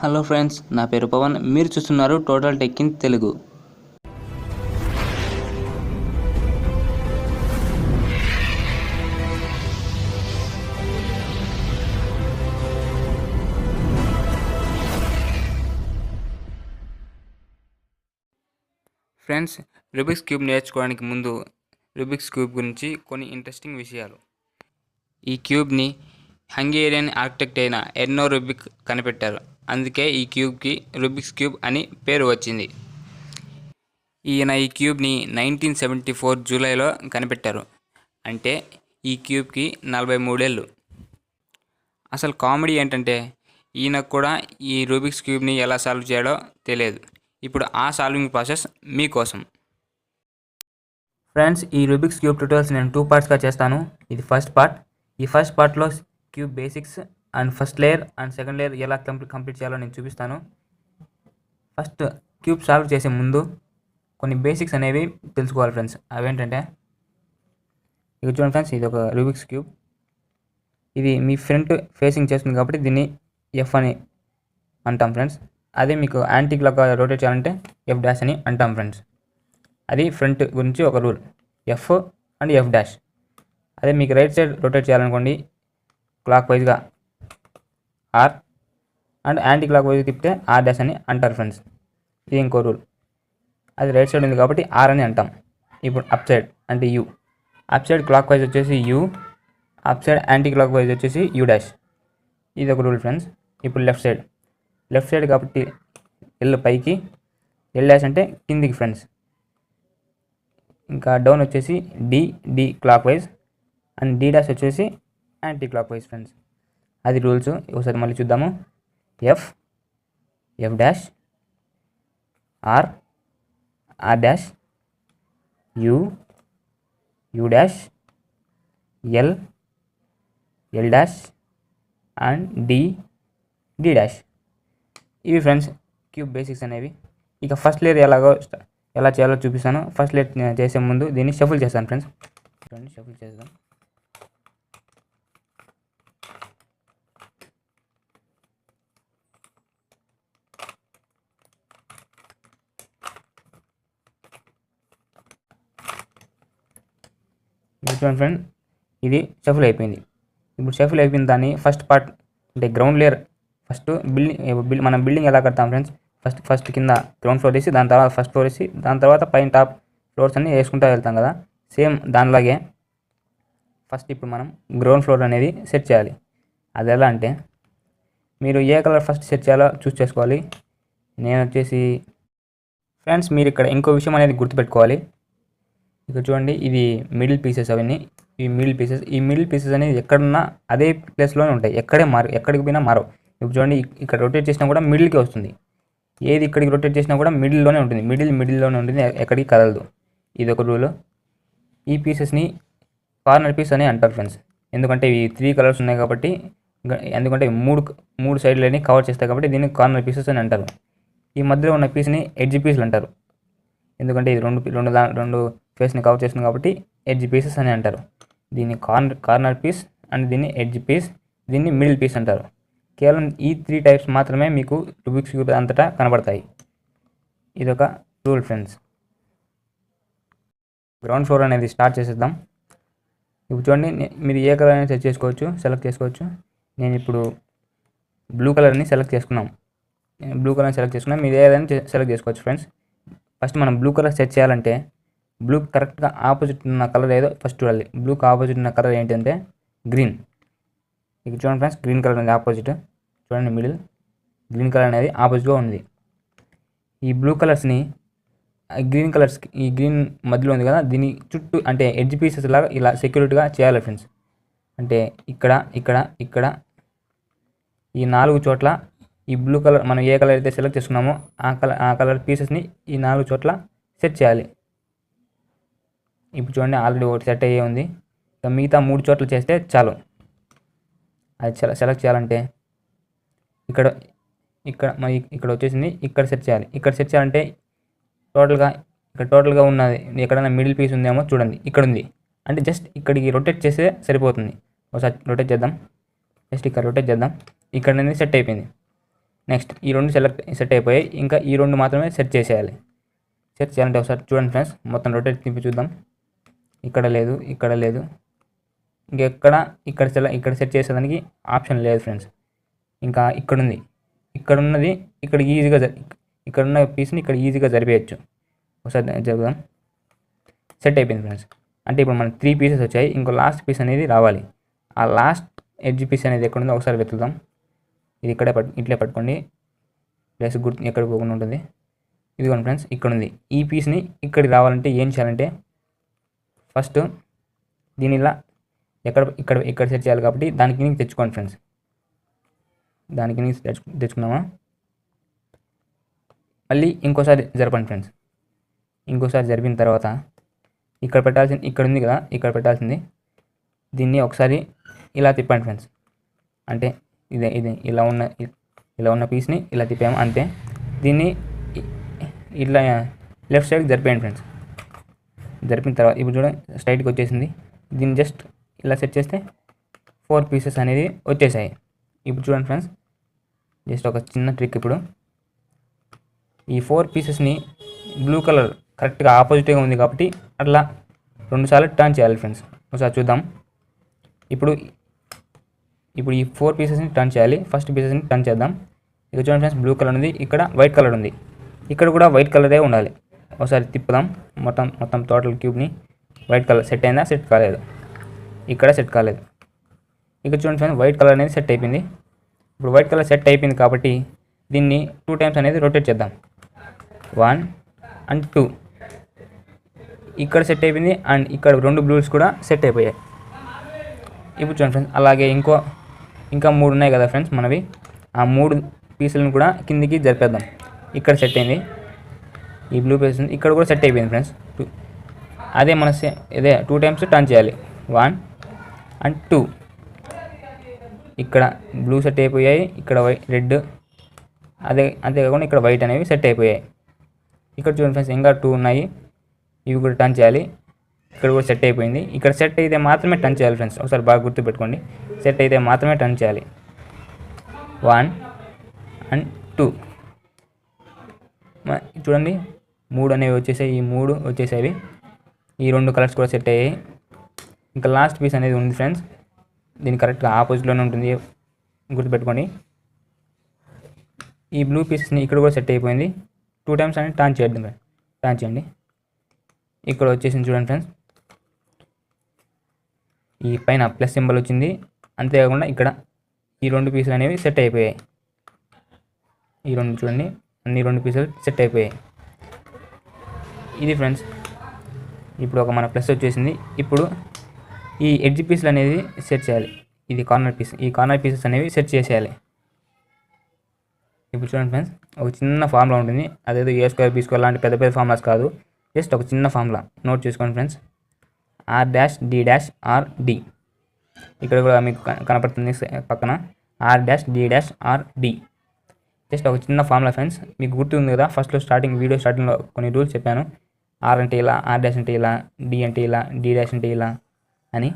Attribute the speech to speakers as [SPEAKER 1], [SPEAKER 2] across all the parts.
[SPEAKER 1] Hello friends నా పేరు పవన్. మీరు చూస్తున్నారు total tech in Telugu. Friends Rubik's cube నేర్చుకోవడానికి ముందు రుబిక్స్ క్యూబ్ గురించి కొన్ని ఇంట్రెస్టింగ్ విషయాలు. ఈ క్యూబ్ని హంగేరియన్ ఆర్కిటెక్ట్ అయిన ఎర్నో రుబిక్ కనిపెట్టారు. అందుకే ఈ క్యూబ్కి రుబిక్స్ క్యూబ్ అని పేరు వచ్చింది. ఈయన ఈ క్యూబ్ని నైన్టీన్ సెవెంటీ ఫోర్ జూలైలో కనిపెట్టారు. అంటే ఈ క్యూబ్కి నలభై మూడేళ్ళు. అసలు కామెడీ ఏంటంటే ఈయనకు కూడా ఈ రూబిక్స్ క్యూబ్ని ఎలా సాల్వ్ చేయాలో తెలియదు. ఇప్పుడు ఆ సాల్వింగ్ ప్రాసెస్ మీకోసం. ఫ్రెండ్స్ ఈ రూబిక్స్ క్యూబ్ ట్యూటోరియల్స్ నేను టూ పార్ట్స్గా చేస్తాను. ఇది ఫస్ట్ పార్ట్ ఈ ఫస్ట్ పార్ట్లో cube basics and first layer and second layer ఎలా కంప్లీట్ కంప్లీట్ చేయాలో నేను చూపిస్తాను. ఫస్ట్ క్యూబ్ సాల్వ్ చేసే ముందు కొన్ని బేసిక్స్ అనేవి తెలుసుకోవాలి ఫ్రెండ్స్. అవేంటంటే ఇక చూడండి ఫ్రెండ్స్ ఇది ఒక రూబిక్స్ క్యూబ్ ఇది మీ ఫ్రంట్ ఫేసింగ్ చేస్తుంది కాబట్టి దీన్ని ఎఫ్ అని అంటాం ఫ్రెండ్స్. అదే మీకు యాంటీ క్లాక్ రొటేట్ చేయాలంటే ఎఫ్ డాష్ అని అంటాం ఫ్రెండ్స్. అది ఫ్రంట్ గురించి ఒక rule. F and F dash అదే మీకు రైట్ సైడ్ రొటేట్ చేయాలనుకోండి క్లాక్ వైజ్గా R and anticlockwise తిప్పితే ఆర్ డాష్ అని అంటారు ఫ్రెండ్స్. ఇది ఇంకో రూల్. అది రైట్ సైడ్ ఉంది కాబట్టి ఆర్ అని అంటాం. ఇప్పుడు అప్ సైడ్ అంటే U. Up side clock wise వచ్చేసి U. Up side anti clock wise వచ్చేసి యూ డాష్. ఇది ఒక రూల్ ఫ్రెండ్స్. ఇప్పుడు లెఫ్ట్ సైడ్. లెఫ్ట్ సైడ్ కాబట్టి ఎల్ పైకి. ఎల్ డాష్ అంటే కిందికి ఫ్రెండ్స్. ఇంకా డౌన్ వచ్చేసి D D clockwise and D dash వచ్చేసి యాంటీ క్లాక్ వైజ్ ఫ్రెండ్స్. అది రూల్స్. ఒకసారి మళ్ళీ చూద్దాము. F F dash R R dash U U dash L L dash and D D dash. ఇవి ఫ్రెండ్స్ క్యూబ్ బేసిక్స్ అనేవి. ఇక first layer ఎలాగో ఎలా చేయాలో చూపిస్తాను. ఫస్ట్ లేయర్ చేసే ముందు దీన్ని షఫుల్ చేస్తాను ఫ్రెండ్స్. షఫుల్ చేద్దాం. చూడండి ఫ్రెండ్ ఇది షఫుల్ అయిపోయింది. ఇప్పుడు షఫుల్ అయిపోయిన దాన్ని ఫస్ట్ పార్ట్ అంటే ground layer first building build మనం బిల్డింగ్ ఎలా కడతాం ఫ్రెండ్స్ ఫస్ట్ ఫస్ట్ కింద గ్రౌండ్ ఫ్లోర్ వేసి దాని తర్వాత ఫస్ట్ ఫ్లోర్ వేసి దాని తర్వాత పైన టాప్ ఫ్లోర్స్ అన్ని వేసుకుంటూ వెళ్తాం కదా? సేమ్ దానిలాగే ఫస్ట్ ఇప్పుడు మనం గ్రౌండ్ ఫ్లోర్ అనేది సెట్ చేయాలి. అది ఎలా అంటే మీరు ఏ కలర్ ఫస్ట్ సెట్ చేయాలో చూస్ చేసుకోవాలి. నేను వచ్చేసి ఫ్రెండ్స్ మీరు ఇక్కడ ఇంకో విషయం అనేది గుర్తుపెట్టుకోవాలి. ఇక్కడ చూడండి ఇది మిడిల్ పీసెస్ అవన్నీ. ఈ మిడిల్ పీసెస్ ఈ మిడిల్ పీసెస్ అనేది ఎక్కడున్నా అదే ప్లేస్లోనే ఉంటాయి. ఎక్కడే మారు ఎక్కడికి పోయినా మారవు. ఇప్పుడు చూడండి ఇక్కడ రొటేట్ చేసినా కూడా మిడిల్కి వస్తుంది. ఏది ఇక్కడికి రొటేట్ చేసినా కూడా మిడిల్లోనే ఉంటుంది. మిడిల్ మిడిల్లోనే ఉంటుంది. ఎక్కడికి కదలదు. ఇది ఒక రూల్ ఈ పీసెస్ని కార్నర్ పీస్ అని అంటారు ఫ్రెండ్స్ ఎందుకంటే ఇవి త్రీ కలర్స్ ఉన్నాయి కాబట్టి ఎందుకంటే మూడు మూడు సైడ్లని కవర్ చేస్తాయి కాబట్టి దీన్ని కార్నర్ పీసెస్ అని అంటారు. ఈ మధ్యలో ఉన్న పీస్ని ఎడ్జ్ పీస్లు అంటారు. ఎందుకంటే ఇది రెండు రెండు రెండు ఫేస్ని కవర్ చేస్తుంది కాబట్టి ఎడ్జ్ పీసెస్ అని అంటారు. దీన్ని కార్నర్ కార్నర్ పీస్ అండ్ దీన్ని ఎడ్జ్ పీస్ దీన్ని మిడిల్ పీస్ అంటారు. కేవలం ఈ త్రీ టైప్స్ మాత్రమే మీకు రుబిక్స్ క్యూబ్ అంతటా కనబడతాయి. ఇదొక రూల్ ఫ్రెండ్స్. గ్రౌండ్ ఫ్లోర్ అనేది స్టార్ట్ చేసేద్దాం. ఇప్పుడు చూడండి మీరు ఏ కలర్ అనేది సెట్ చేసుకోవచ్చు సెలెక్ట్ చేసుకోవచ్చు. నేను ఇప్పుడు బ్లూ కలర్ని సెలెక్ట్ చేసుకున్నాం. బ్లూ కలర్ సెలెక్ట్ చేసుకున్నాం. మీరు ఏదైనా సెలెక్ట్ చేసుకోవచ్చు ఫ్రెండ్స్. ఫస్ట్ మనం బ్లూ కలర్ సెట్ చేయాలంటే బ్లూ కరెక్ట్గా ఆపోజిట్ ఉన్న కలర్ ఏదో ఫస్ట్ చూడాలి. బ్లూకి ఆపోజిట్ ఉన్న కలర్ ఏంటంటే గ్రీన్ ఇక్కడ చూడండి ఫ్రెండ్స్ గ్రీన్ కలర్ అనేది ఆపోజిట్ చూడండి మిడిల్ గ్రీన్ కలర్ అనేది ఆపోజిట్గా ఉంది ఈ బ్లూ కలర్స్ని గ్రీన్ కలర్స్కి ఈ గ్రీన్ మధ్యలో ఉంది కదా దీని చుట్టూ అంటే ఎడ్జ్ పీసెస్ లాగా ఇలా సెక్యూరిటీగా చేయాలి ఫ్రెండ్స్ అంటే ఇక్కడ ఇక్కడ ఇక్కడ. ఈ నాలుగు చోట్ల ఈ బ్లూ కలర్ మనం ఏ కలర్ అయితే సెలెక్ట్ చేసుకున్నామో ఆ కలర్ ఆ కలర్ పీసెస్ని ఈ నాలుగు చోట్ల సెట్ చేయాలి. ఇప్పుడు చూడండి ఆల్రెడీ ఒకటి సెట్ అయ్యే ఉంది. ఇక మిగతా మూడు చోట్ల చేస్తే చాలు. అది సెల- సెలెక్ట్ చేయాలంటే ఇక్కడ ఇక్కడ మరి ఇక్కడ వచ్చేసింది ఇక్కడ సెట్ చేయాలి. ఇక్కడ సెట్ చేయాలంటే టోటల్గా ఇక్కడ టోటల్గా ఉన్నది ఎక్కడైనా మిడిల్ పీస్ ఉందేమో చూడండి ఇక్కడ ఉంది. అంటే జస్ట్ ఇక్కడికి రొటేట్ చేస్తే సరిపోతుంది. ఒకసారి రొటేట్ చేద్దాం. జస్ట్ ఇక్కడ రొటేట్ చేద్దాం. ఇక్కడ అనేది సెట్ అయిపోయింది. నెక్స్ట్ ఈ రెండు సెలెక్ట్ సెట్ అయిపోయాయి. ఇంకా ఈ రెండు మాత్రమే సెట్ చేసేయాలి. సెట్ చేయాలంటే ఒకసారి చూడండి ఫ్రెండ్స్ మొత్తం రొటేట్ తిప్పి చూద్దాం. ఇక్కడ లేదు ఇక్కడ లేదు. ఇంకెక్కడ ఇక్కడ సెల ఇక్కడ సెట్ చేసేదానికి ఆప్షన్ లేదు ఫ్రెండ్స్. ఇంకా ఇక్కడ ఉంది ఇక్కడ ఉన్నది ఇక్కడ ఈజీగా జరి ఇక్కడ ఉన్న పీస్ని ఇక్కడ ఈజీగా జరిపేయచ్చు. ఒకసారి జరుపుదాం. సెట్ అయిపోయింది ఫ్రెండ్స్. అంటే ఇప్పుడు మనకి త్రీ పీసెస్ వచ్చాయి. ఇంకో లాస్ట్ పీస్ అనేది రావాలి. ఆ లాస్ట్ ఎడ్జ్ పీస్ అనేది ఎక్కడ ఉందో ఒకసారి వెతుకుదాం. ఇది ఇక్కడే పట్టు ఇట్లే పట్టుకోండి. ప్లస్ గుర్తు ఎక్కడ పోకుండా ఉంటుంది. ఇదిగోండి ఫ్రెండ్స్ ఇక్కడ ఉంది ఈ పీస్ని ఇక్కడికి రావాలంటే ఏం చేయాలంటే ఫస్ట్ దీని ఇలా ఎక్కడ ఇక్కడ ఇక్కడ సెట్ చేయాలి కాబట్టి దానికి నీకు తెచ్చుకోండి ఫ్రెండ్స్. దానికి నీకు తెచ్చు తెచ్చుకున్నామా మళ్ళీ ఇంకోసారి జరపండి ఫ్రెండ్స్. ఇంకోసారి జరిపిన తర్వాత ఇక్కడ పెట్టాల్సింది ఇక్కడ ఉంది కదా ఇక్కడ పెట్టాల్సింది. దీన్ని ఒకసారి ఇలా తిప్పండి ఫ్రెండ్స్. అంటే ఇదే ఇది ఇలా ఉన్న ఇలా ఉన్న పీస్ని ఇలా తిప్పాము అంతే. దీన్ని ఇట్లా లెఫ్ట్ సైడ్ జరిపేయండి ఫ్రెండ్స్. జరిపిన తర్వాత ఇప్పుడు చూడండి స్ట్రైట్కి వచ్చేసింది. దీన్ని జస్ట్ ఇలా సెట్ చేస్తే ఫోర్ పీసెస్ అనేది వచ్చేసాయి. ఇప్పుడు చూడండి ఫ్రెండ్స్ జస్ట్ ఒక చిన్న ట్రిక్ ఇప్పుడు. ఈ ఫోర్ పీసెస్ని బ్లూ కలర్ కరెక్ట్గా ఆపోజిట్గా ఉంది కాబట్టి అట్లా రెండుసార్లు టర్న్ చేయాలి ఫ్రెండ్స్ ఒకసారి చూద్దాం. ఇప్పుడు ఇప్పుడు ఈ ఫోర్ పీసెస్ని టర్న్ చేయాలి. ఫస్ట్ పీసెస్ని టర్న్ చేద్దాం. ఇక్కడ చూడండి ఫ్రెండ్స్ బ్లూ కలర్ ఉంది ఇక్కడ వైట్ కలర్ ఉంది. ఇక్కడ కూడా వైట్ కలరే ఉండాలి. ఒకసారి తిప్పుదాం. మొత్తం మొత్తం టోటల్ క్యూబ్ని వైట్ కలర్ సెట్ అయిందా? సెట్ కాలేదు. ఇక్కడ సెట్ కాలేదు. ఇక్కడ చూడండి ఫ్రెండ్స్ వైట్ కలర్ అనేది సెట్ అయిపోయింది. ఇప్పుడు వైట్ కలర్ సెట్ అయిపోయింది కాబట్టి దీన్ని టూ టైమ్స్ అనేది రొటేట్ చేద్దాం. వన్ అండ్ టూ ఇక్కడ సెట్ అయిపోయింది అండ్ ఇక్కడ రెండు బ్లూస్ కూడా సెట్ అయిపోయాయి. ఇప్పుడు చూడండి ఫ్రెండ్స్ అలాగే ఇంకో ఇంకా మూడు ఉన్నాయి కదా ఫ్రెండ్స్ మనవి. ఆ మూడు పీసులను కూడా కిందికి జరిపేద్దాం. ఇక్కడ సెట్ అయింది. ఈ బ్లూ పీస్ ఇక్కడ కూడా సెట్ అయిపోయింది ఫ్రెండ్స్ టూ అదే మన సే ఇదే టూ టైమ్స్ టర్న్ చేయాలి. వన్ అండ్ టూ ఇక్కడ బ్లూ సెట్ అయిపోయాయి. ఇక్కడ వై రెడ్ అదే అంతేకాకుండా ఇక్కడ వైట్ అనేవి సెట్ అయిపోయాయి. ఇక్కడ చూడండి ఫ్రెండ్స్ ఇంకా టూ ఉన్నాయి. ఇవి కూడా టర్న్ చేయాలి. ఇక్కడ కూడా సెట్ అయిపోయింది. ఇక్కడ సెట్ అయితే మాత్రమే టర్న్ చేయాలి ఫ్రెండ్స్ ఒకసారి బాగా గుర్తుపెట్టుకోండి సెట్ అయితే మాత్రమే టర్న్ చేయాలి. వన్ అండ్ టూ చూడండి. మూడు అనేవి వచ్చేసాయి ఈ మూడు వచ్చేసేవి ఈ రెండు కలర్స్ కూడా సెట్ అయ్యాయి. ఇంకా లాస్ట్ పీస్ అనేది ఉంది ఫ్రెండ్స్ దీని కరెక్ట్గా ఆపోజిట్లోనే ఉంటుంది. గుర్తుపెట్టుకోండి. ఈ బ్లూ పీసెస్ని ఇక్కడ కూడా సెట్ అయిపోయింది. టూ టైమ్స్ అనేది టాన్ చేయండి టాన్ చేయండి. ఇక్కడ వచ్చేసింది చూడండి ఫ్రెండ్స్ ఈ పైన ప్లస్ సింబల్ వచ్చింది. అంతేకాకుండా ఇక్కడ ఈ రెండు పీసులు అనేవి సెట్ అయిపోయాయి. ఈ రెండు చూడండి. అన్ని రెండు పీసులు సెట్ అయిపోయాయి. ఇది ఫ్రెండ్స్ ఇప్పుడు ఒక మన ప్లస్ వచ్చేసింది. ఇప్పుడు ఈ ఎడ్జ్ పీసులు అనేది సెట్ చేయాలి. ఇది కార్నర్ పీస్. ఈ కార్నర్ పీసెస్ అనేవి సెట్ చేసేయాలి. ఇప్పుడు చూడండి ఫ్రెండ్స్ ఒక చిన్న ఫార్ములా ఉంటుంది. అదేదో ఏ స్క్వేర్ బీ స్క్వేర్ లాంటి పెద్ద పెద్ద ఫార్ములాస్ కాదు. జస్ట్ ఒక చిన్న ఫార్ములా. నోట్ చేసుకోండి friends. R dash D dash R D. ఇక్కడ కూడా మీకు కనపడుతుంది పక్కన. R dash D dash R D. Just ఒక చిన్న ఫార్ములా ఫ్రెండ్స్. మీకు గుర్తుంది కదా ఫస్ట్లో స్టార్టింగ్ వీడియో స్టార్టింగ్లో కొన్ని రూల్స్ చెప్పాను. ఆర్ అంటే ఇలా ఆర్ డాష్ అంటే ఇలా డి అంటే ఇలా డి డాష్ అంటే ఇలా అని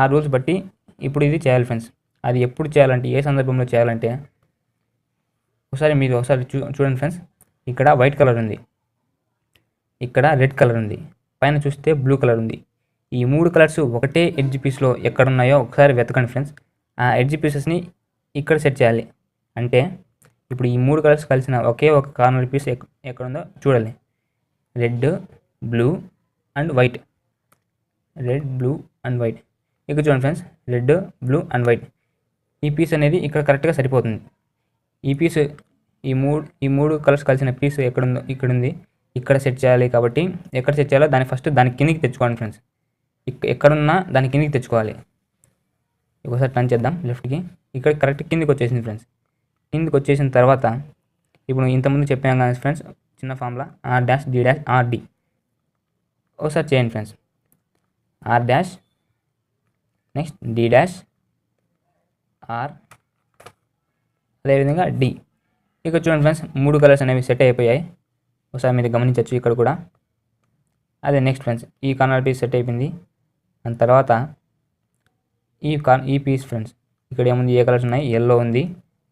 [SPEAKER 1] ఆ రూల్స్ బట్టి ఇప్పుడు ఇది చేయాలి ఫ్రెండ్స్ అది ఎప్పుడు చేయాలంటే ఏ సందర్భంలో చేయాలంటే ఒకసారి మీరు ఒకసారి చూ చూడండి ఫ్రెండ్స్ ఇక్కడ వైట్ కలర్ ఉంది. ఇక్కడ రెడ్ కలర్ ఉంది. పైన చూస్తే బ్లూ కలర్ ఉంది. ఈ మూడు కలర్స్ ఒకటే ఎడ్జ్ పీస్లో ఎక్కడున్నాయో ఒకసారి వెతకండి ఫ్రెండ్స్ ఆ ఎడ్జ్ పీసెస్ని ఇక్కడ సెట్ చేయాలి. అంటే ఇప్పుడు ఈ మూడు కలర్స్ కలిసిన ఒకే ఒక కార్నర్ పీస్ ఎక్కడ ఉందో చూడాలి. Red blue and white. Red blue and white. ఇక్కడ చూడండి friends red blue and white. ఈ పీస్ అనేది ఇక్కడ కరెక్ట్గా సరిపోతుంది. ఈ పీస్ ఈ మూడు ఈ మూడు కలర్స్ కలిసిన పీస్ ఎక్కడుందో ఇక్కడ ఉంది ఇక్కడ సెట్ చేయాలి కాబట్టి ఎక్కడ సెట్ చేయాలో దాన్ని ఫస్ట్ దాని కిందికి తెచ్చుకోండి ఫ్రెండ్స్. ఎక్కడున్నా దాని కిందికి తెచ్చుకోవాలి. ఒకసారి టర్న్ చేద్దాం లెఫ్ట్కి ఇక్కడ కరెక్ట్ కిందికి వచ్చేసింది ఫ్రెండ్స్. కిందికి వచ్చేసిన తర్వాత ఇప్పుడు ఇంతకుముందు చెప్పాను కానీ ఫ్రెండ్స్ చిన్న formula? R dash D dash R D. ఒకసారి చేయండి friends. R dash next D dash R అదేవిధంగా డి. ఇక్కడ చూడండి ఫ్రెండ్స్ మూడు కలర్స్ అనేవి సెట్ అయిపోయాయి. ఒకసారి మీరు గమనించవచ్చు ఇక్కడ కూడా. అదే నెక్స్ట్ ఫ్రెండ్స్ ఈ కార్నర్ పీస్ సెట్ అయిపోయింది. దాని తర్వాత ఈ కార్ ఈ పీస్ ఫ్రెండ్స్ ఇక్కడ ఏముంది ఏ కలర్స్ ఉన్నాయి? ఎల్లో ఉంది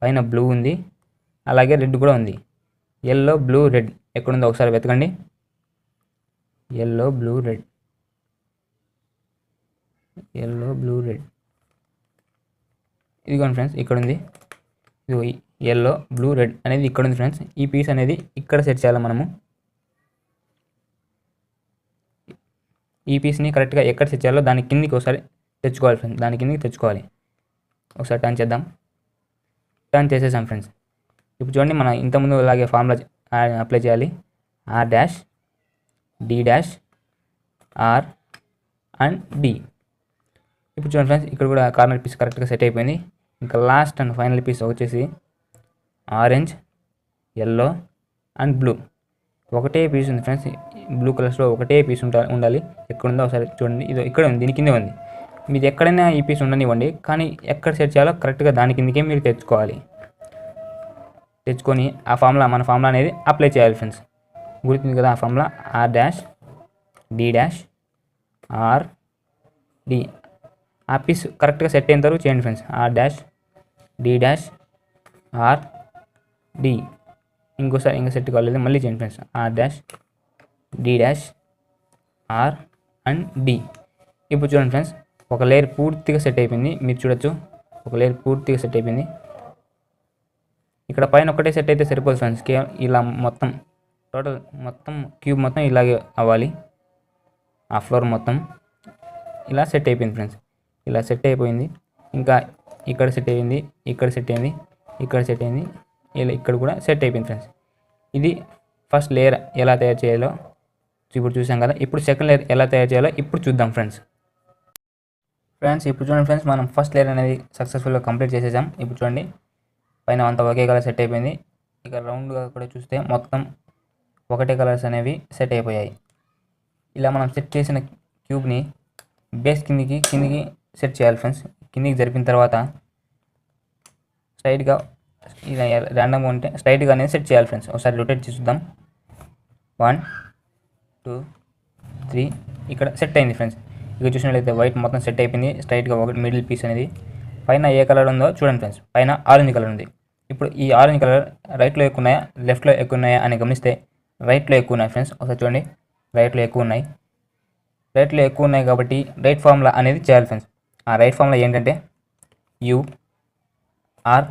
[SPEAKER 1] పైన బ్లూ ఉంది అలాగే రెడ్ కూడా ఉంది. ఎల్లో బ్లూ రెడ్ ఎక్కడుందో ఒకసారి వెతకండి. Yellow blue red yellow blue red ఇదిగోండి ఫ్రెండ్స్ ఇక్కడ ఉంది ఇదిగో ఎల్లో బ్లూ రెడ్ అనేది ఇక్కడ ఉంది ఫ్రెండ్స్. ఈ పీస్ అనేది ఇక్కడ సెట్ చేయాలి మనము. ఈ పీస్ని కరెక్ట్గా ఎక్కడ సెట్ చేయాలో దాని కిందికి ఒకసారి తెచ్చుకోవాలి ఫ్రెండ్స్. దాని కిందికి తెచ్చుకోవాలి. ఒకసారి టర్న్ చేద్దాం. టర్న్ చేసేసాం ఫ్రెండ్స్. ఇప్పుడు చూడండి మనం ఇంతకుముందు అలాగే ఫార్ములా అప్లై చేయాలి. R dash D dash R and D ఇప్పుడు చూడండి ఫ్రెండ్స్ ఇక్కడ కూడా కార్నర్ పీస్ కరెక్ట్గా సెట్ అయిపోయింది. ఇంకా లాస్ట్ అండ్ ఫైనల్ పీస్ వచ్చేసి ఆరెంజ్ ఎల్లో అండ్ బ్లూ ఒకటే పీస్ ఉంది ఫ్రెండ్స్ బ్లూ కలర్స్లో ఒకటే పీస్ ఉంటా ఉండాలి. ఎక్కడ ఉందో ఒకసారి చూడండి. ఇది ఇక్కడ ఉంది దీని కిందే ఉంది. మీది ఎక్కడైనా ఈ పీస్ ఉండనివ్వండి. కానీ ఎక్కడ సెట్ చేయాలో కరెక్ట్గా దాని కిందకే మీరు తెచ్చుకోవాలి. తెచ్చుకొని ఆ ఫార్ములా మన ఫార్ములా అనేది అప్లై చేయాలి ఫ్రెండ్స్. గుర్తుంది కదా ఆ formula R dash D dash R D ఆ పీస్ కరెక్ట్గా సెట్ అయిన తర్వాత చేయండి friends. R dash D dash R D ఇంకోసారి ఇంకా సెట్ కాలేదు మళ్ళీ చేయండి friends. R dash D dash R and D ఇప్పుడు చూడండి ఫ్రెండ్స్ ఒక లేయర్ పూర్తిగా సెట్ అయిపోయింది. మీరు చూడొచ్చు ఒక లేయర్ పూర్తిగా సెట్ అయిపోయింది. ఇక్కడ పైన ఒకటే సెట్ అయితే సరిపోదు ఫ్రెండ్స్ కేవలం ఇలా మొత్తం టోటల్ మొత్తం క్యూబ్ మొత్తం ఇలాగే అవ్వాలి. ఆ ఫ్లోర్ మొత్తం. ఇలా సెట్ అయిపోయింది ఫ్రెండ్స్ ఇలా సెట్ అయిపోయింది. ఇంకా ఇక్కడ సెట్ అయింది ఇక్కడ సెట్ అయింది ఇక్కడ సెట్ అయింది ఇలా ఇక్కడ కూడా సెట్ అయిపోయింది ఫ్రెండ్స్ ఇది ఫస్ట్ లేయర్ ఎలా తయారు చేయాలో ఇప్పుడు చూసాం కదా. ఇప్పుడు సెకండ్ లేయర్ ఎలా తయారు చేయాలో ఇప్పుడు చూద్దాం ఫ్రెండ్స్ ఫ్రెండ్స్ ఇప్పుడు చూడండి ఫ్రెండ్స్ మనం ఫస్ట్ లేయర్ అనేది సక్సెస్ఫుల్గా కంప్లీట్ చేసేసాం. ఇప్పుడు చూడండి. పైన అంతా ఒకే కలర్ సెట్ అయిపోయింది. ఇక రౌండ్గా కూడా చూస్తే మొత్తం ఒకటే కలర్స్ అనేవి సెట్ అయిపోయాయి. ఇలా మనం సెట్ చేసిన క్యూబ్ని బేస్ కిందికి కిందికి సెట్ చేయాలి ఫ్రెండ్స్. కిందికి జరిపిన తర్వాత స్ట్రైట్గా ఇలా ర్యాండమ్గా ఉంటే స్ట్రైట్గా అనేది సెట్ చేయాలి ఫ్రెండ్స్. ఒకసారి రొటేట్ చేసి చూద్దాం వన్ టూ త్రీ ఇక్కడ సెట్ అయింది ఫ్రెండ్స్. ఇక్కడ చూసినట్లయితే వైట్ మొత్తం సెట్ అయిపోయింది. స్ట్రైట్గా ఒకటి మిడిల్ పీస్ అనేది. పైన ఏ కలర్ ఉందో చూడండి ఫ్రెండ్స్. పైన ఆరెంజ్ కలర్ ఉంది. ఇప్పుడు ఈ ఆరెంజ్ కలర్ రైట్లో ఎక్కువ ఉన్నాయా? లెఫ్ట్లో ఎక్కువ ఉన్నాయా అని గమనిస్తే రైట్లో ఎక్కువ ఉన్నాయి ఫ్రెండ్స్. ఒకసారి చూడండి. రైట్లో ఎక్కువ ఉన్నాయి. రైట్లో ఎక్కువ ఉన్నాయి కాబట్టి రైట్ ఫార్ములా అనేది చేయాలి ఫ్రెండ్స్. ఆ రైట్ ఫార్ములా ఏంటంటే U R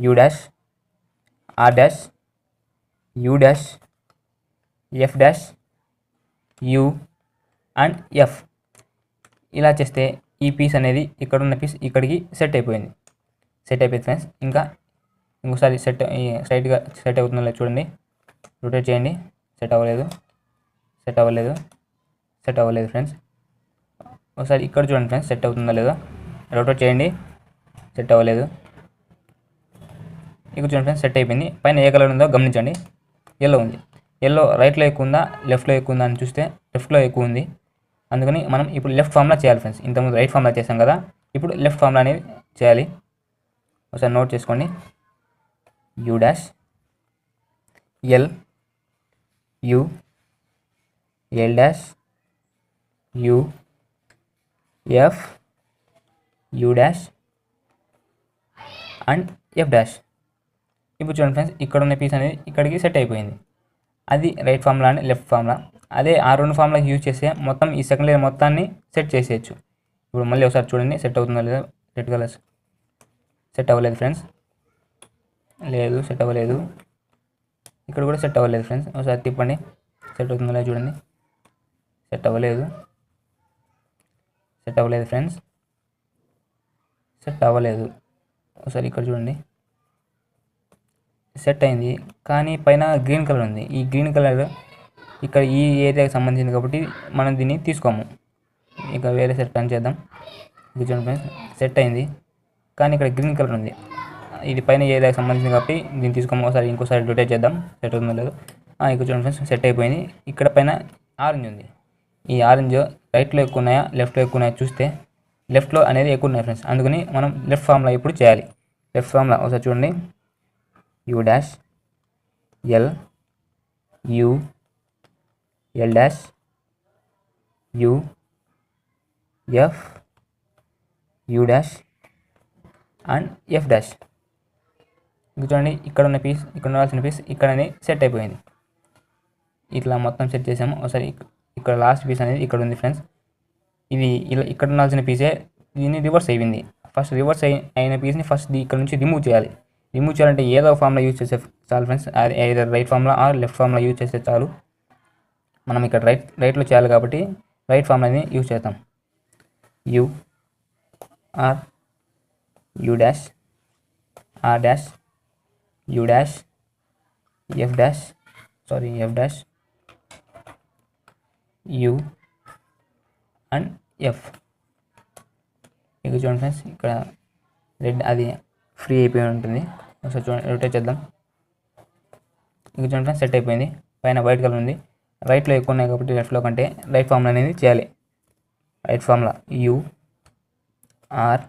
[SPEAKER 1] U dash R dash U dash F dash U and F. ఇలా చేస్తే ఈ పీస్ అనేది ఇక్కడ ఉన్న పీస్ ఇక్కడికి సెట్ అయిపోయింది. సెట్ అయిపోయింది ఫ్రెండ్స్ ఇంకా ఇంకోసారి సెట్ స్ట్రైట్గా సెట్ అవుతుందో లేదో చూడండి. రొటేట్ చేయండి. సెట్ అవ్వలేదు. సెట్ అవ్వలేదు. సెట్ అవ్వలేదు ఫ్రెండ్స్ ఒకసారి ఇక్కడ చూడండి ఫ్రెండ్స్ సెట్ అవుతుందో లేదో. రొటేట్ చేయండి. సెట్ అవ్వలేదు. ఇక్కడ చూడండి ఫ్రెండ్స్ సెట్ అయిపోయింది. పైన ఏ కలర్ ఉందో గమనించండి. ఎల్లో ఉంది. ఎల్లో రైట్లో ఎక్కువ ఉందా? లెఫ్ట్లో ఎక్కువ ఉందా అని చూస్తే లెఫ్ట్లో ఎక్కువ ఉంది. అందుకని మనం ఇప్పుడు లెఫ్ట్ ఫార్ములా చేయాలి ఫ్రెండ్స్ ఇంతకుముందు రైట్ ఫార్ములా చేసాం కదా. ఇప్పుడు లెఫ్ట్ ఫార్ములా అనేది చేయాలి. ఒకసారి నోట్ చేసుకోండి. U dash L U L dash U F U dash and F dash ఇప్పుడు చూడండి ఫ్రెండ్స్ ఇక్కడ ఉన్న పీస్ అనేది ఇక్కడికి సెట్ అయిపోయింది. అది right formula and left formula అదే ఆ రెండు ఫార్ములాకి యూజ్ చేస్తే మొత్తం ఈ సెకండ్ లేయర్ మొత్తాన్ని సెట్ చేసేయచ్చు. ఇప్పుడు మళ్ళీ ఒకసారి చూడండి సెట్ అవుతుందో లేదో? రెడ్ కలర్స్ సెట్ అవ్వలేదు ఫ్రెండ్స్ లేదు సెట్ అవ్వలేదు. ఇక్కడ కూడా సెట్ అవ్వలేదు ఫ్రెండ్స్ ఒకసారి తిప్పండి. సెట్ అవుతుందో చూడండి. సెట్ అవ్వలేదు. సెట్ అవ్వలేదు ఫ్రెండ్స్ సెట్ అవ్వలేదు. ఒకసారి ఇక్కడ చూడండి. సెట్ అయింది. కానీ పైన గ్రీన్ కలర్ ఉంది. ఈ గ్రీన్ కలర్ ఇక్కడ ఈ ఏరియాకి సంబంధించింది కాబట్టి మనం దీన్ని తీసుకోము. ఇక వేరే సెట్ అని చేద్దాం. ఇది చూడండి ఫ్రెండ్స్ సెట్ అయింది. కానీ ఇక్కడ గ్రీన్ కలర్ ఉంది. ఇది పైన ఏరియాకి సంబంధించింది కాబట్టి దీన్ని తీసుకోము ఒకసారి ఇంకోసారి రొటేట్ చేద్దాం. సెట్ అవుతుందో లేదు. ఇక్కడ చూడండి ఫ్రెండ్స్ సెట్ అయిపోయింది. ఇక్కడ పైన ఆరెంజ్ ఉంది. ఈ ఆరెంజ్ రైట్లో ఎక్కువ ఉన్నాయా? లెఫ్ట్లో ఎక్కువ ఉన్నాయా? చూస్తే లెఫ్ట్లో అనేది ఎక్కువ ఉన్నాయి ఫ్రెండ్స్ అందుకని మనం లెఫ్ట్ ఫార్ములా ఇప్పుడు చేయాలి. లెఫ్ట్ ఫార్ములా ఒకసారి చూడండి. U dash L U L dash U F U dash and F dash. చూడండి ఇక్కడ ఉన్న పీస్ ఇక్కడ ఉండాల్సిన పీస్ ఇక్కడనే సెట్ అయిపోయింది. ఇట్లా మొత్తం సెట్ చేసాము. ఒకసారి ఇక్కడ లాస్ట్ పీస్ అనేది ఇక్కడ ఉంది ఫ్రెండ్స్ ఇది ఇలా ఇక్కడ ఉండాల్సిన పీసే దీన్ని రివర్స్ అయింది ఫస్ట్ రివర్స్ అయి అయిన పీస్ని ఫస్ట్ ఇక్కడ నుంచి రిమూవ్ చేయాలి. రిమూవ్ చేయాలంటే ఏదో ఫామ్లో యూజ్ చేస్తే చాలు ఫ్రెండ్స్ రైట్ ఫామ్లో ఆర్ లెఫ్ట్ ఫామ్లో యూజ్ చేస్తే చాలు. మనం ఇక్కడ రైట్ రైట్లో చేయాలి కాబట్టి రైట్ ఫామ్ అనేది యూజ్ చేద్దాం. U R U dash R dash U dash F dash sorry F dash U and F ఇక చూడండి ఫ్రెండ్స్ ఇక్కడ రెడ్ అది ఫ్రీ అయిపోయి ఉంటుంది. ఒకసారి చూడండి రొటేట్ చేద్దాం. ఇక చూడండి ఫ్రెండ్స్ సెట్ అయిపోయింది. పైన వైట్ కలర్ ఉంది. రైట్లో ఎక్కువ ఉన్నాయి కాబట్టి లెఫ్ట్లో కంటే రైట్ ఫార్ములా అనేది చేయాలి. Right formula U R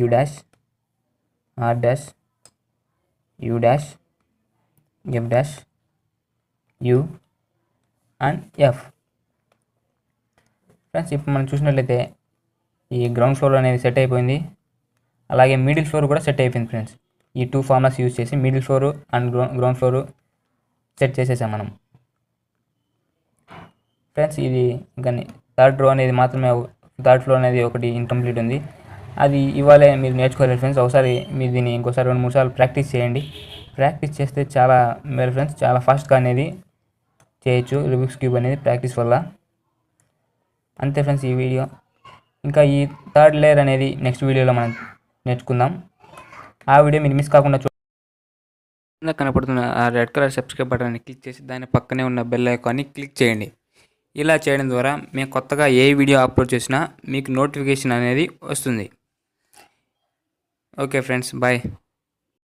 [SPEAKER 1] U dash R dash U dash F dash U and F. Friends ఇప్పుడు మనం చూసినట్లయితే ఈ గ్రౌండ్ ఫ్లోర్ అనేది సెట్ అయిపోయింది. అలాగే మిడిల్ ఫ్లోర్ కూడా సెట్ అయిపోయింది ఫ్రెండ్స్. ఈ టూ ఫార్మర్స్ యూజ్ చేసి middle floor and ground ground floor set చేసేసాం మనం. ఫ్రెండ్స్ ఇది కానీ థర్డ్ రో అనేది మాత్రమే థర్డ్ ఫ్లోర్ అనేది ఒకటి ఇన్కంప్లీట్ ఉంది. అది ఇవాళే మీరు నేర్చుకోలేదు ఫ్రెండ్స్ ఒకసారి మీరు దీన్ని ఇంకోసారి రెండు మూడు సార్లు ప్రాక్టీస్ చేయండి. ప్రాక్టీస్ చేస్తే చాలా మేలు ఫ్రెండ్స్ చాలా ఫాస్ట్గా అనేది చేయొచ్చు. రిబిక్స్ క్యూబ్ అనేది ప్రాక్టీస్ వల్ల. అంతే ఫ్రెండ్స్ ఈ వీడియో ఇంకా ఈ థర్డ్ లేయర్ అనేది నెక్స్ట్ వీడియోలో మనం నేర్చుకుందాం. ఆ వీడియో మీరు మిస్ కాకుండా చూ కింద కనపడుతున్న ఆ రెడ్ కలర్ సబ్స్క్రైబ్ బటన్ని క్లిక్ చేసి దాని పక్కనే ఉన్న బెల్ ఐకాన్ని క్లిక్ చేయండి. ఇలా చేయడం ద్వారా మేము కొత్తగా ఏ వీడియో అప్లోడ్ చేసినా మీకు నోటిఫికేషన్ అనేది వస్తుంది. okay friends. Bye.